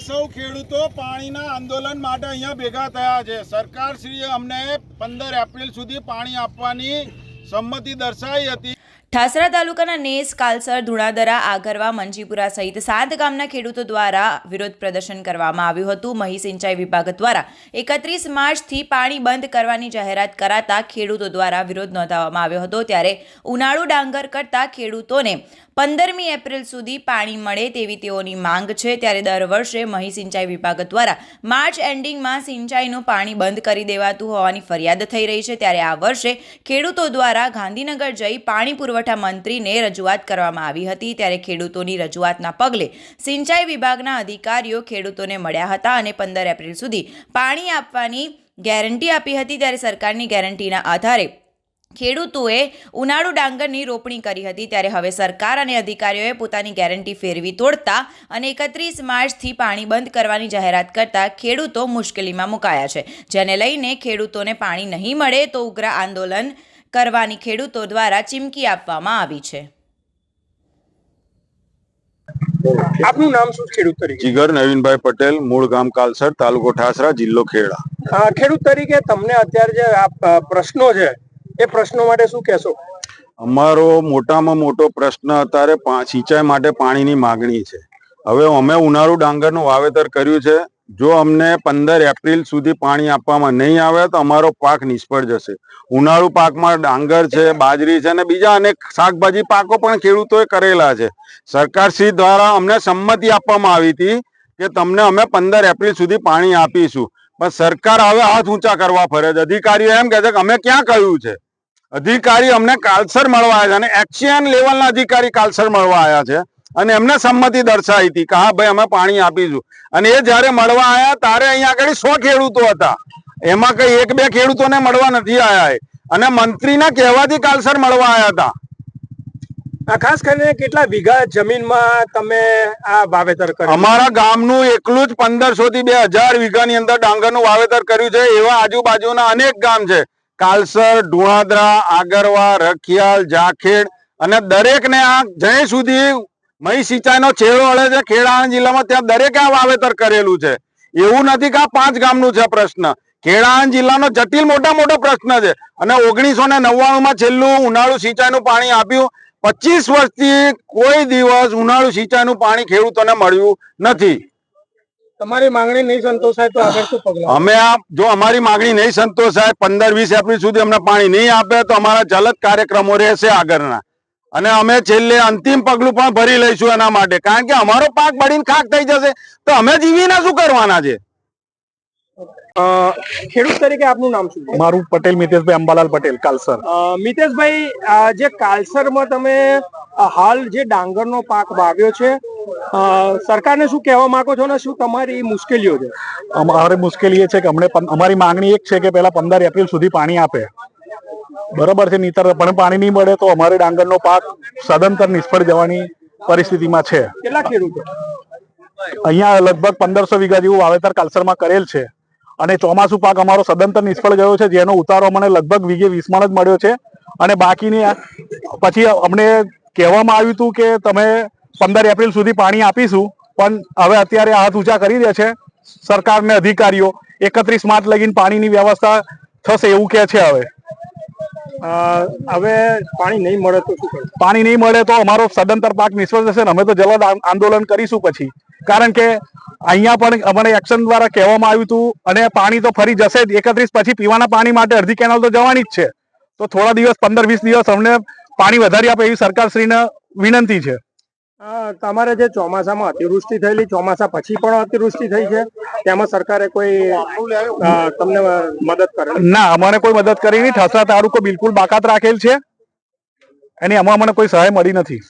સૌ ખેડૂતો પાણીના આંદોલન માટે અહીંયા ભેગા થયા છે. સરકારશ્રીએ અમને પંદર એપ્રિલ સુધી પાણી આપવાની સંમતિ દર્શાવી હતી. ઠાસરા તાલુકાના નેસ, કાલસર, ધુણાદરા, આગરવા, મંજીપુરા સહિત સાત ગામના ખેડૂતો દ્વારા વિરોધ પ્રદર્શન કરવામાં આવ્યું હતું. મહી સિંચાઈ વિભાગ દ્વારા એકત્રીસ માર્ચથી પાણી બંધ કરવાની જાહેરાત કરાતા ખેડૂતો દ્વારા વિરોધ નોંધાવવામાં આવ્યો હતો. ત્યારે ઉનાળુ ડાંગર કરતા ખેડૂતોને પંદરમી એપ્રિલ સુધી પાણી મળે તેવી તેઓની માંગ છે. ત્યારે દર વર્ષે મહી સિંચાઈ વિભાગ દ્વારા માર્ચ એન્ડિંગમાં સિંચાઈનું પાણી બંધ કરી દેવાતું હોવાની ફરિયાદ થઈ રહી છે. ત્યારે આ વર્ષે ખેડૂતો દ્વારા ગાંધીનગર જઈ પાણી પુરવઠા મંત્રીને રજૂઆત કરવામાં આવી હતી ત્યારે ખેડૂતોની રજૂઆતના પગલે સિંચાઈ વિભાગના અધિકારીઓ ખેડૂતોને મળ્યા હતા અને પંદર એપ્રિલ સુધી પાણી આપવાની ગેરંટી આપી હતી ત્યારે સરકારની ગેરંટીના આધારે ખેડૂતોએ ઉનાળુ ડાંગરની રોપણી કરી હતી ત્યારે હવે સરકાર અને અધિકારીઓએ પોતાની ગેરંટી ફેરવી તોડતા અને એકત્રીસ માર્ચથી પાણી બંધ કરવાની જાહેરાત કરતા ખેડૂતો મુશ્કેલીમાં મુકાયા છે. જેને લઈને ખેડૂતોને પાણી નહીં મળે તો ઉગ્ર આંદોલન કરવાની ખેડૂતો દ્વારા ચીમકી આપવામાં આવી છે. આપનું નામ શું ખેડૂત તરીકે? જીગર નવીનભાઈ પટેલ મૂળ ગામ કાલસર તાલુકો ઠાસરા જિલ્લો ખેડા. ખેડૂત તરીકે તમને અત્યારે જે આ પ્રશ્નો છે એ પ્રશ્નો માટે શું કહેશો? અમારો મોટામાં મોટો પ્રશ્ન અત્યારે સિંચાઈ માટે પાણીની માગણી છે. હવે અમે ઉનાળુ ડાંગરનું વાવેતર કર્યું છે. જો અમને પંદર એપ્રિલ સુધી પાણી આપવામાં નહીં આવે તો અમારો પાક નિષ્ફળ જશે. ઉનાળુ પાકમાં ડાંગર છે, બાજરી છે અને બીજા અનેક શાકભાજી પાકો પણ ખેડૂતોએ કરેલા છે. સરકારશ્રી દ્વારા અમને સંમતિ આપવામાં આવી હતી કે તમને અમે પંદર એપ્રિલ સુધી પાણી આપીશું. પણ સરકાર હવે હાથ ઊંચા કરવા ફરે છે. અધિકારીઓ એમ કહે છે કે અમે ક્યાં કહ્યું છે? અધિકારી અમને કાલસર મળવા આવ્યા છે અને એક્શિયન લેવલના અધિકારી કાલસર મળવા આવ્યા છે. અને એમને સંમતિ દર્શાવી હતી કે હા ભાઈ અમે પાણી આપીશું. અને એ જ્યારે મળવા આવ્યા ત્યારે અહીંયા આગળ સો ખેડૂતો હતા. એમાં કઈ એક બે ખેડૂતોને મળવા નથી આવ્યા. અને મંત્રીના કહેવાથી કાલસર મળવા આવ્યા હતા. ખાસ કરીને કેટલા વીઘા જમીનમાં તમે આ વાવેતર કર્યું? અમારા ગામનું એકલું જ પંદરસો થી બે હજાર વીઘાની અંદર ડાંગરનું વાવેતર કર્યું છે. એવા આજુબાજુના અનેક ગામ છે. કાલસર ઢુણાદરા આગરવા રખિયાલ જાખેડ અને દરેકને આ જ્યાં સુધી મહી સિંચાઈનો છેડો અડે છે ખેડા જિલ્લામાં ત્યાં દરેકે આ વાવેતર કરેલું છે. એવું નથી કે આ પાંચ ગામનું છે પ્રશ્ન. ખેડા જિલ્લાનો જટિલ મોટા મોટો પ્રશ્ન છે. અને ઓગણીસો ને નવ્વાણુંમાં છેલ્લું ઉનાળુ સિંચાઈનું પાણી આપ્યું. પચીસ વર્ષથી કોઈ દિવસ ઉનાળુ સિંચાઈનું પાણી ખેડૂતોને મળ્યું નથી. તમારી માંગણી નહીં સંતોષાય તો આગળ શું પગલાં? અમે આ જો અમારી માંગણી નહીં સંતોષાય પંદર વીસ એપ્રિલ સુધી અમને પાણી નહીં આપે તો અમારા જલદ કાર્યક્રમો રહેશે આગળના. અને અમે છેલ્લે અંતિમ પગલું પણ ભરી લઈશું એના માટે. કારણ કે અમારો પાક બળીને ખાક થઈ જશે. તો અમે જીવીને શું કરવાના છે? ખેડૂત તરીકે આપનું નામ શું? મારું પટેલ મિતેશભાઈ અંબાલાલ પટેલ કાલસર. મિતેશભાઈ આ જે કાલસરમાં તમે હાલ જે ડાંગરનો પાક વાવ્યો છે અ, સરકારને શું કહેવા માંગો છો ને શું તમારી મુશ્કેલીઓ છે? અમારે મુશ્કેલી એ છે કે અમને અમારી માંગણી એક છે કે પહેલા પંદર એપ્રિલ સુધી પાણી આપે. બરોબર છે નીતર પણ પાણી નહીં મળે તો અમારે ડાંગરનો પાક સદંતર નિષ્ફળ જવાની પરિસ્થિતિમાં છે. કેટલા ખેડૂતો? અહીંયા લગભગ પંદરસો વીઘા જેવું વાવેતર કાલસરમાં કરેલ છે અને ચોમાસું પાક અમારો સદંતર નિષ્ફળ ગયો છે જેનો ઉતારો મને લગભગ વીઘે વીસમાં જ મળ્યો છે. અને બાકીની પછી અમને કહેવામાં આવ્યું હતું કે તમે પંદર એપ્રિલ સુધી પાણી આપીશું પણ હવે અત્યારે હાથ ઊંચા કરી દે છે. સરકારને અધિકારીઓ એકત્રીસ માર્ચ લગીને પાણીની વ્યવસ્થા થશે એવું કે છે હવે. હવે પાણી નહીં મળે તો શું પાણી નહીં મળે તો અમારો સદંતર પાક નિષ્ફળ જશે ને અમે તો જલદ આંદોલન કરીશું પછી. કારણ કે અહીંયા પણ અમને એક્શન દ્વારા કહેવામાં આવ્યું હતું અને પાણી તો ફરી જશે જ. એકત્રીસ પછી પીવાના પાણી માટે અડધી કેનાલ તો જવાની જ છે. તો થોડા દિવસ પંદર વીસ દિવસ અમને પાણી વધારી આપે એવી સરકારશ્રીને વિનંતી છે. તમારે જે ચોમાસામાં અતિવૃષ્ટિ થયેલી ચોમાસા પછી પણ અતિવૃષ્ટિ થઈ છે. તેમાં સરકારે કોઈ તમને મદદ કરે ના અમને કોઈ મદદ કરી નહીં. ઠસરા તાલુકો બિલકુલ બાકાત રાખેલ છે. એની અમને કોઈ સહાય મળી નથી.